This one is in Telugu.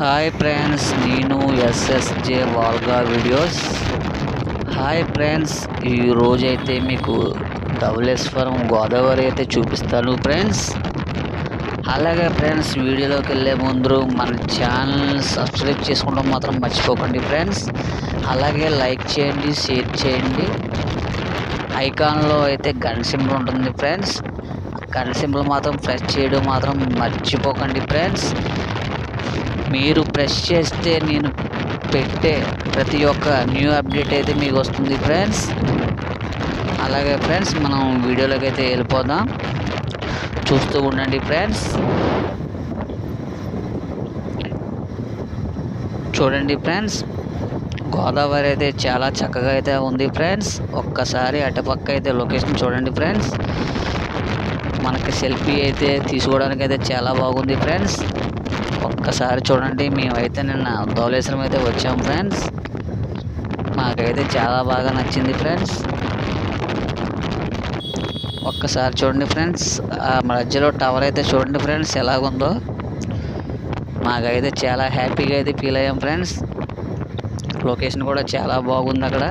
హాయ్ ఫ్రెండ్స్ నేను ఎస్ఎస్జే వాల్గా వీడియోస్ హాయ్ ఫ్రెండ్స్ ఈరోజు అయితే మీకు ధవలేశ్వరం గోదావరి అయితే చూపిస్తాను ఫ్రెండ్స్ అలాగే ఫ్రెండ్స్ వీడియోలోకి వెళ్ళే ముందు మన ఛానల్ సబ్స్క్రైబ్ చేసుకోవడం మాత్రం మర్చిపోకండి ఫ్రెండ్స్ అలాగే లైక్ చేయండి షేర్ చేయండి. ఐకాన్లో అయితే గన్ సింబల్ ఉంటుంది ఫ్రెండ్స్ గన్ సింబల్ మాత్రం ప్రెస్ చేయడం మాత్రం మర్చిపోకండి ఫ్రెండ్స్ మీరు ప్రెస్ చేస్తే నేను పెట్టే ప్రతి ఒక్క న్యూ అప్డేట్ అయితే మీకు వస్తుంది ఫ్రెండ్స్ అలాగే ఫ్రెండ్స్ మనం వీడియోలోకి అయితే వెళ్ళిపోదాం. చూస్తూ ఉండండి ఫ్రెండ్స్ చూడండి ఫ్రెండ్స్ గోదావరి అయితే చాలా చక్కగా అయితే ఉంది ఫ్రెండ్స్ ఒక్కసారి అటుపక్క అయితే లొకేషన్ చూడండి ఫ్రెండ్స్ మనకి సెల్ఫీ అయితే తీసుకోవడానికి అయితే చాలా బాగుంది ఫ్రెండ్స్ ఒక్కసారి చూడండి మేమైతే నిన్న ధవళేశ్వరం అయితే వచ్చాం ఫ్రెండ్స్. మాకైతే చాలా బాగా నచ్చింది ఫ్రెండ్స్. ఒక్కసారి చూడండి ఫ్రెండ్స్ ఆ మధ్యలో టవర్ అయితే చూడండి ఫ్రెండ్స్ ఎలాగుందో. మాకైతే చాలా హ్యాపీగా అయితే ఫీల్ అయ్యాం ఫ్రెండ్స్. లొకేషన్ కూడా చాలా బాగుంది అక్కడ.